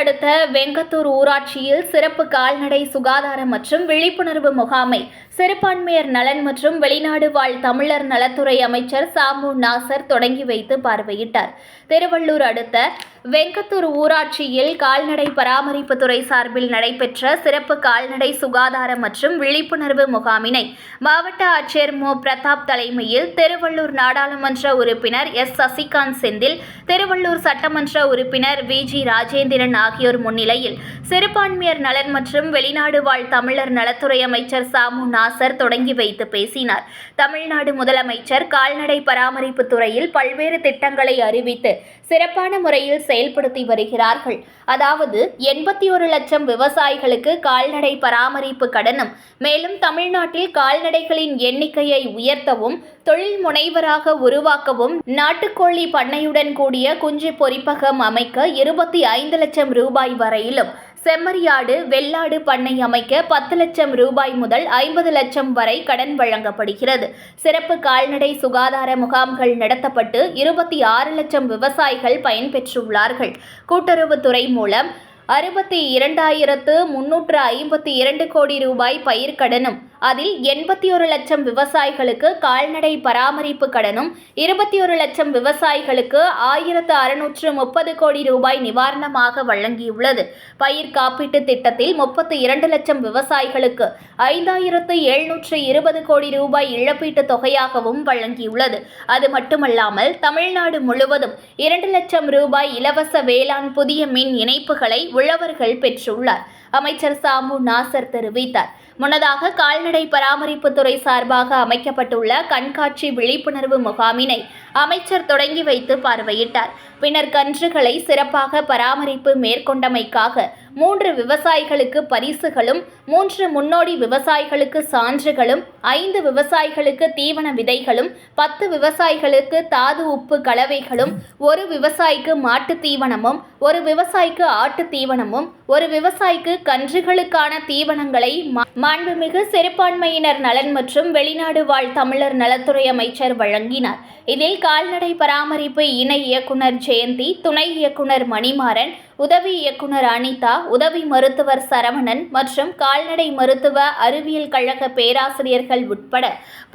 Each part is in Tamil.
அடுத்த வெங்கத்தூர் ஊராட்சியில் சிறப்பு கால்நடை சுகாதாரம் மற்றும் விழிப்புணர்வு முகாமை சிறுபான்மையர் நலன் மற்றும் வெளிநாடு வாழ் தமிழர் நலத்துறை அமைச்சர் சாமு நாசர் தொடங்கி வைத்து பார்வையிட்டார். திருவள்ளூர் அடுத்த வெங்கத்தூர் ஊராட்சியில் கால்நடை பராமரிப்புத்துறை சார்பில் நடைபெற்ற சிறப்பு கால்நடை சுகாதார மற்றும் விழிப்புணர்வு முகாமினை மாவட்ட ஆட்சியர் மு. பிரதாப் தலைமையில் திருவள்ளூர் நாடாளுமன்ற உறுப்பினர் எஸ். சசிகாந்த் செந்தில் திருவள்ளூர் சட்டமன்ற உறுப்பினர் வி. ஜி. ராஜேந்திரன் ஆகியோர் முன்னிலையில் சிறுபான்மையர் நலன் மற்றும் வெளிநாடு வாழ் தமிழர் நலத்துறை அமைச்சர் சாமு நாசர் தொடங்கி வைத்து பேசினார். தமிழ்நாடு முதலமைச்சர் கால்நடை பராமரிப்பு துறையில் பல்வேறு திட்டங்களை அறிவித்து சிறப்பான முறையில் செயல்படுத்தி வருகிறார்கள். அதாவது எண்பத்தி ஒரு லட்சம் விவசாயிகளுக்கு கால்நடை பராமரிப்பு கடனும் மேலும் தமிழ்நாட்டில் கால்நடைகளின் எண்ணிக்கையை உயர்த்தவும் தொழில் முனைவராக உருவாக்கவும் நாட்டுக்கோழி பண்ணையுடன் கூடிய குஞ்சு பொறிப்பகம் அமைக்க இருபத்தி ஐந்து லட்சம் ரூபாய் வரையிலும் செம்மறியாடு வெள்ளாடு பண்ணை அமைக்க பத்து லட்சம் ரூபாய் முதல் ஐம்பது லட்சம் வரை கடன் வழங்கப்படுகிறது. சிறப்பு கால்நடை சுகாதார முகாம்கள் நடத்தப்பட்டு இருபத்தி ஆறு லட்சம் விவசாயிகள் பயன்பெற்றுள்ளார்கள். கூட்டுறவுத்துறை மூலம் அறுபத்தி இரண்டாயிரத்து முன்னூற்று ஐம்பத்தி இரண்டு கோடி ரூபாய் பயிர்க்கடனும் அதில் எண்பத்தி ஒரு லட்சம் விவசாயிகளுக்கு கால்நடை பராமரிப்பு கடனும் இருபத்தி ஒரு லட்சம் விவசாயிகளுக்கு ஆயிரத்து அறுநூற்று முப்பது கோடி ரூபாய் நிவாரணமாக வழங்கியுள்ளது. பயிர் காப்பீட்டு திட்டத்தில் முப்பத்தி இரண்டு லட்சம் விவசாயிகளுக்கு ஐந்தாயிரத்து எழுநூற்று இருபது கோடி ரூபாய் இழப்பீட்டு தொகையாகவும் வழங்கியுள்ளது. அது மட்டுமல்லாமல் தமிழ்நாடு முழுவதும் இரண்டு லட்சம் ரூபாய் இலவச வேளாண் புதிய மின் இணைப்புகளை உழவர்கள் பெற்றுள்ளார். அமைச்சர் சாமு நாசர் தெரிவித்தார். முன்னதாக கால்நடை பராமரிப்புத்துறை சார்பாக அமைக்கப்பட்டுள்ள கண்காட்சி விழிப்புணர்வு முகாமினை அமைச்சர் தொடங்கி வைத்து பார்வையிட்டார். பின்னர் கன்றுகளை சிறப்பாக பராமரிப்பு மேற்கொண்டமைக்காக மூன்று விவசாயிகளுக்கு பரிசுகளும் மூன்று முன்னோடி விவசாயிகளுக்கு சான்றுகளும் ஐந்து விவசாயிகளுக்கு தீவன விதைகளும் பத்து விவசாயிகளுக்கு தாது உப்பு கலவைகளும் ஒரு விவசாயிக்கு மாட்டு தீவனமும் ஒரு விவசாயிக்கு ஆட்டு தீவனமும் ஒரு விவசாயிக்கு கன்றுகளுக்கான தீவனங்களை மா- மாண்புமிகு சிறுபான்மையினர் நலன் மற்றும் வெளிநாடு வாழ் தமிழர் நலத்துறை அமைச்சர் வழங்கினார். இதில் கால்நடை பராமரிப்பு இணை இயக்குனர் ஜெயந்தி துணை இயக்குனர் மணிமாறன் உதவி இயக்குனர் அனிதா உதவி மருத்துவர் சரவணன் மற்றும் கால்நடை மருத்துவ அறிவியல் கழக பேராசிரியர்கள் உட்பட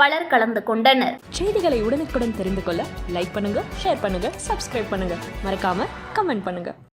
பலர் கலந்து கொண்டனர். செய்திகளை உடனுக்குடன் தெரிந்து கொள்ள லைக் பண்ணுங்க ஷேர் பண்ணுங்க சப்ஸ்கிரைப் பண்ணுங்க. மறக்காம கமெண்ட் பண்ணுங்க.